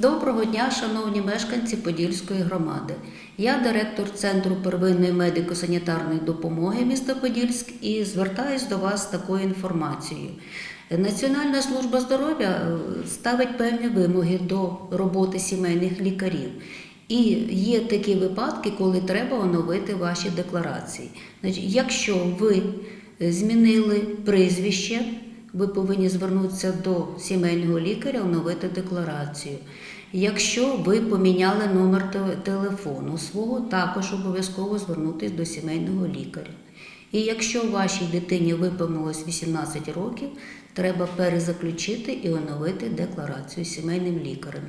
Доброго дня, шановні мешканці Подільської громади. Я директор Центру первинної медико-санітарної допомоги міста Подільськ і звертаюсь до вас з такою інформацією. Національна служба здоров'я е, ставить певні вимоги до роботи сімейних лікарів. І є такі випадки, коли треба оновити ваші декларації. Якщо ви е, змінили прізвище, ви повинні звернутися до сімейного лікаря, оновити декларацію. Якщо ви поміняли номер телефону свого, також обов'язково звернутися до сімейного лікаря. І якщо вашій дитині виповнилось 18 років, треба перезаключити і оновити декларацію сімейним лікарем.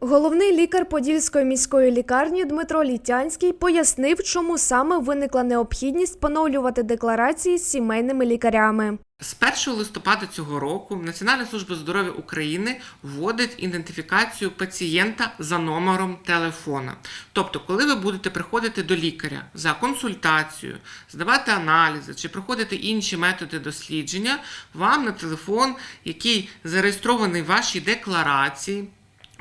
Головний лікар Подільської міської лікарні Дмитро Літянський пояснив, чому саме виникла необхідність поновлювати декларації з сімейними лікарями. З 1 листопада цього року Національна служба здоров'я України вводить ідентифікацію пацієнта за номером телефона. Тобто, коли ви будете приходити до лікаря за консультацією, здавати аналізи чи проходити інші методи дослідження, вам на телефон, який зареєстрований в вашій декларації,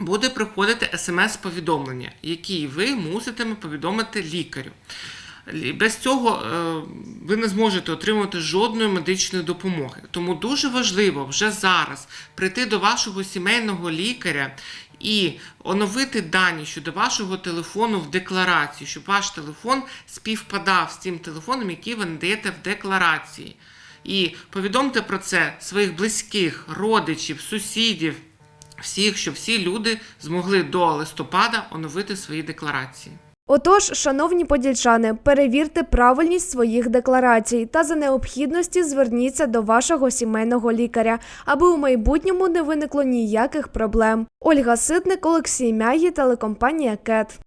буде приходити смс-повідомлення, які ви муситиме повідомити лікарю. Без цього е, ви не зможете отримати жодної медичної допомоги. Тому дуже важливо вже зараз прийти до вашого сімейного лікаря і оновити дані щодо вашого телефону в декларації, щоб ваш телефон співпадав з тим телефоном, який ви надаєте в декларації. І повідомте про це своїх близьких, родичів, сусідів, всіх, щоб всі люди змогли до листопада оновити свої декларації. Отож, шановні подільчани, перевірте правильність своїх декларацій та за необхідності зверніться до вашого сімейного лікаря, аби у майбутньому не виникло ніяких проблем. Ольга Ситник, Олексій Мягі, телекомпанія КЕТ.